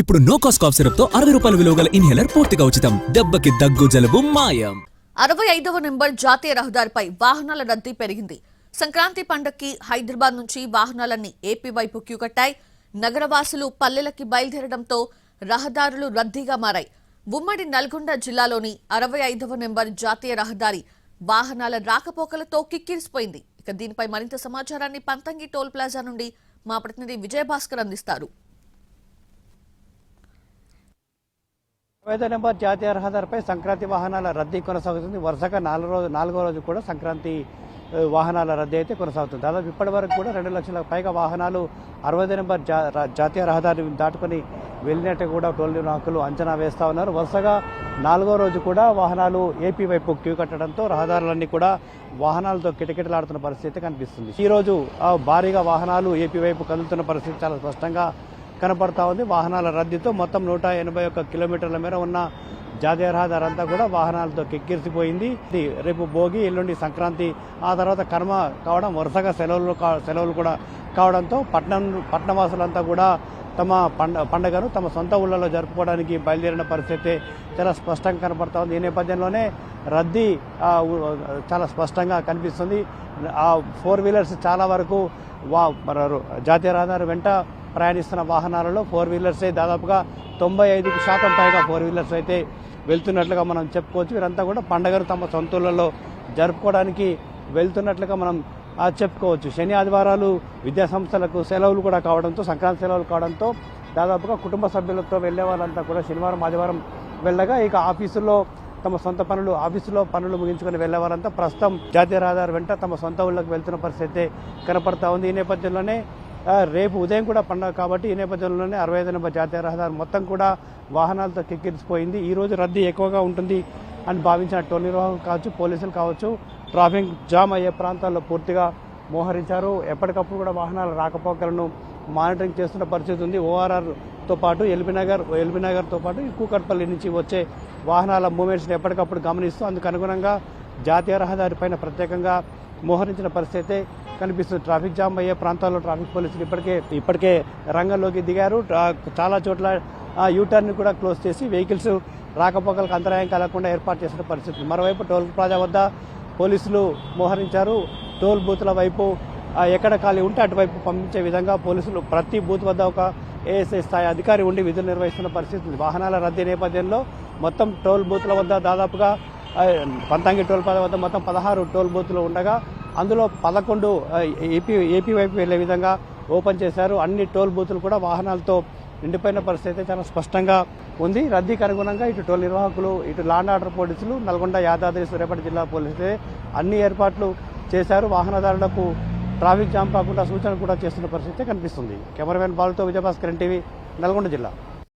ఇప్పుడు no cost cough సిరప్తో అరవై రూపాయల విలువ గల ఇన్హేలర్ పూర్తిగా ఉచితం. దెబ్బకి దగ్గు జలుబు మాయం. అరవై ఐదవ నెంబర్ జాతీయ రహదారిపై వాహనాల రద్దీ పెరిగింది. సంక్రాంతి పండక్కి హైదరాబాద్ నుంచి వాహనాలన్నీ ఏపీ వైపు క్యూ కట్టాయి. నగరవాసులు పల్లెలకి బయలుదేరడంతో రహదారులు రద్దీగా మారాయి. ఉమ్మడి నల్గొండ జిల్లాలోని అరవై ఐదవ నెంబర్ జాతీయ రహదారి వాహనాల రాకపోకలతో కిక్కిరిసిపోయింది. ఇక దీనిపై మరింత సమాచారాన్ని పంతంగి టోల్ ప్లాజా నుండి మా ప్రతినిధి విజయభాస్కర్ అందిస్తారు. ఐదో నెంబర్ జాతీయ రహదారిపై సంక్రాంతి వాహనాల రద్దీ కొనసాగుతుంది. వరుసగా నాలుగు రోజు నాలుగో రోజు కూడా సంక్రాంతి వాహనాల రద్దీ అయితే కొనసాగుతుంది. దాదాపు ఇప్పటి వరకు కూడా రెండు లక్షల పైగా వాహనాలు అరవై నెంబర్ జా జాతీయ రహదారిని దాటుకొని వెళ్ళినట్టు కూడా టోల్ నిర్వాహకులు అంచనా వేస్తా ఉన్నారు. వరుసగా నాలుగో రోజు కూడా వాహనాలు ఏపీ వైపు క్యూ కట్టడంతో రహదారులన్నీ కూడా వాహనాలతో కిటకిటలాడుతున్న పరిస్థితి కనిపిస్తుంది. ఈ రోజు ఆ, భారీగా వాహనాలు ఏపీ వైపు కదులుతున్న పరిస్థితి చాలా స్పష్టంగా కనపడతా ఉంది. వాహనాల రద్దీతో మొత్తం నూట ఎనభై ఒక్క కిలోమీటర్ల మేర ఉన్న జాతీయ రహదారి అంతా కూడా వాహనాలతో కిక్కిరిసిపోయింది. రేపు భోగి ఎల్లుండి సంక్రాంతి ఆ తర్వాత కర్మ కావడం వరుసగా సెలవులు కా- సెలవులు కూడా కావడంతో పట్నం పట్టణవాసులంతా కూడా తమ పండ పండగను తమ సొంత ఊళ్ళలో జరుపుకోవడానికి బయలుదేరిన పరిస్థితి చాలా స్పష్టంగా కనపడతా ఉంది. ఈ నేపథ్యంలోనే రద్దీ చాలా స్పష్టంగా కనిపిస్తుంది. ఆ ఫోర్ వీలర్స్ చాలా వరకు వా జాతీయ రహదారి వెంట ప్రయాణిస్తున్న వాహనాలలో ఫోర్ వీలర్సే దాదాపుగా తొంభై ఐదు శాతం పైగా ఫోర్ వీలర్స్ అయితే వెళ్తున్నట్లుగా మనం చెప్పుకోవచ్చు. వీరంతా కూడా పండగను తమ సొంతూళ్ళలో జరుపుకోవడానికి వెళ్తున్నట్లుగా మనం చెప్పుకోవచ్చు. శని ఆదివారాలు విద్యా సంస్థలకు సెలవులు కూడా కావడంతో సంక్రాంతి సెలవులు కావడంతో దాదాపుగా కుటుంబ సభ్యులతో వెళ్ళే వాళ్ళంతా కూడా శనివారం ఆదివారం వెళ్ళగా ఇక ఆఫీసులో తమ సొంత పనులు ఆఫీసులో పనులు ముగించుకొని వెళ్ళే వాళ్ళంతా ప్రస్తుతం జాతీయ రహదారి వెంట తమ సొంత ఊళ్ళకి వెళ్తున్న పరిస్థితి కనపడతా ఉంది. ఈ నేపథ్యంలోనే రేపు ఉదయం కూడా పండగ కాబట్టి ఈ నేపథ్యంలోనే అరవై ఐదు నెంబర్ జాతీయ రహదారి మొత్తం కూడా వాహనాలతో కిక్కిరిసిపోయింది. ఈ రోజు రద్దీ ఎక్కువగా ఉంటుంది అని భావించిన టోల్ నిర్వాహకులు కావచ్చు పోలీసులు కావచ్చు ట్రాఫిక్ జామ్ అయ్యే ప్రాంతాల్లో పూర్తిగా మోహరించారు. ఎప్పటికప్పుడు కూడా వాహనాల రాకపోకలను మానిటరింగ్ చేస్తున్న పరిస్థితి ఉంది. ఓఆర్ఆర్తో పాటు ఎల్బీనగర్ ఎల్బీనగర్తో పాటు కూకట్పల్లి నుంచి వచ్చే వాహనాల మూమెంట్స్ని ఎప్పటికప్పుడు గమనిస్తూ అందుకు అనుగుణంగా జాతీయ రహదారి పైన ప్రత్యేకంగా మోహరించిన పరిస్థితి కనిపిస్తుంది. ట్రాఫిక్ జామ్ అయ్యే ప్రాంతాల్లో ట్రాఫిక్ పోలీసులు ఇప్పటికే ఇప్పటికే రంగంలోకి దిగారు. చాలా చోట్ల యూటర్న్ కూడా క్లోజ్ చేసి వెహికల్స్ రాకపోకలకు అంతరాయం కలగకుండా ఏర్పాటు చేసిన పరిస్థితి. మరోవైపు టోల్ ప్లాజా వద్ద పోలీసులు మోహరించారు. టోల్ బూత్ల వైపు ఎక్కడ ఖాళీ ఉంటే అటువైపు పంపించే విధంగా పోలీసులు ప్రతి బూత్ వద్ద ఒక ఏఎస్ఐ స్థాయి అధికారి ఉండి విధులు నిర్వహిస్తున్న పరిస్థితి. ఉంది. వాహనాల రద్దీ నేపథ్యంలో మొత్తం టోల్ బూత్ల వద్ద దాదాపుగా పంతంగి టోల్ ప్లాజా వద్ద మొత్తం పదహారు టోల్ బూత్లు ఉండగా అందులో పదకొండు ఏపీ ఏపీ వైపు వెళ్ళే విధంగా ఓపెన్ చేశారు. అన్ని టోల్ బూతులు కూడా వాహనాలతో నిండిపోయిన పరిస్థితి అయితే చాలా స్పష్టంగా ఉంది. రద్దీకి అనుగుణంగా ఇటు టోల్ నిర్వాహకులు ఇటు లాండ్ ఆర్డర్ పోలీసులు నల్గొండ యాదాద్రి సూర్యాపేట జిల్లా పోలీసులే అన్ని ఏర్పాట్లు చేశారు. వాహనదారులకు ట్రాఫిక్ జామ్ కాకుండా సూచనలు కూడా చేస్తున్న పరిస్థితి కనిపిస్తుంది. కెమెరామెన్ బాలుతో విజయభాస్కర్ టీవీ నల్గొండ జిల్లా.